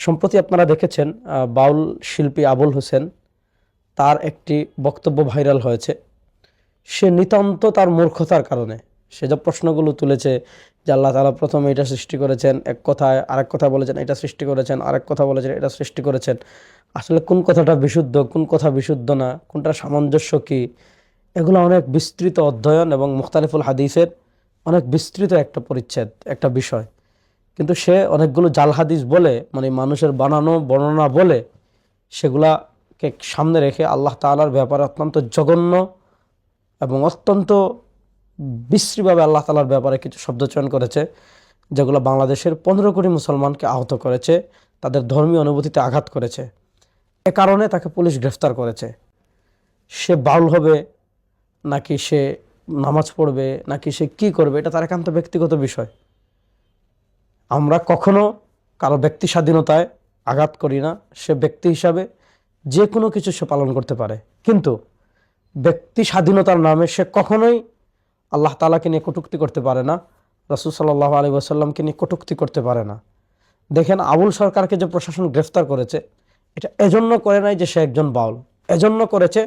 সম্প্রতি আপনারা দেখেছেন বাউল শিল্পী আবুল হোসেন তার একটি বক্তব্য ভাইরাল হয়েছে। সে নিতান্ত তার মূর্খতার কারণে সে যে প্রশ্নগুলো তুলেছে যে আল্লাহ তালা প্রথমে এটা সৃষ্টি করেছেন, এক কথায় আরেক কথা বলেছেন, এটা সৃষ্টি করেছেন, আরেক কথা বলেছেন, এটা সৃষ্টি করেছেন। আসলে কোন কথাটা বিশুদ্ধ, কোন কথা বিশুদ্ধ না, কোনটা সামঞ্জস্য কি? এগুলো অনেক বিস্তৃত অধ্যয়ন এবং মুখতালিফুল হাদিসের অনেক বিস্তৃত একটা পরিচ্ছেদ, একটা বিষয়। কিন্তু সে অনেকগুলো জাল হাদিস বলে মানে মানুষের বানানো, বর্ণনা বলে, সেগুলাকে সামনে রেখে আল্লাহ তালার ব্যাপারে অত্যন্ত জঘন্য এবং অত্যন্ত বিশ্রীভাবে আল্লাহ তালার ব্যাপারে কিছু শব্দ চয়ন করেছে, যেগুলো বাংলাদেশের পনেরো কোটি মুসলমানকে আহত করেছে, তাদের ধর্মীয় অনুভূতিতে আঘাত করেছে। এ কারণে তাকে পুলিশ গ্রেফতার করেছে। সে বাউল হবে, নাকি সে নামাজ পড়বে, নাকি সে কি করবে, এটা তার একান্ত ব্যক্তিগত বিষয়। আমরা কখনো কারও ব্যক্তি স্বাধীনতায় আঘাত করি না, সে ব্যক্তি হিসাবে যে কোনো কিছু সে পালন করতে পারে। কিন্তু ব্যক্তি স্বাধীনতার নামে সে কখনোই আল্লাহ তালাকে নিয়ে কটুক্তি করতে পারে না, রসুল সাল্লাহ আলী ওসাল্লামকে নিয়ে কটুক্তি করতে পারে না। দেখেন আবুল সরকারকে যে প্রশাসন গ্রেফতার করেছে, এটা এজন্য করে নাই যে সে একজন বাউল। এজন্য করেছে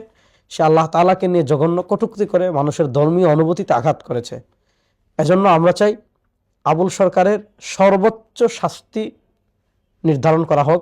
সে আল্লাহ তালাকে নিয়ে জঘন্য কটুক্তি করে মানুষের ধর্মীয় অনুভূতিতে আঘাত করেছে। এজন্য আমরা চাই আবুল সরকারের সর্বোচ্চ শাস্তি নির্ধারণ করা হোক।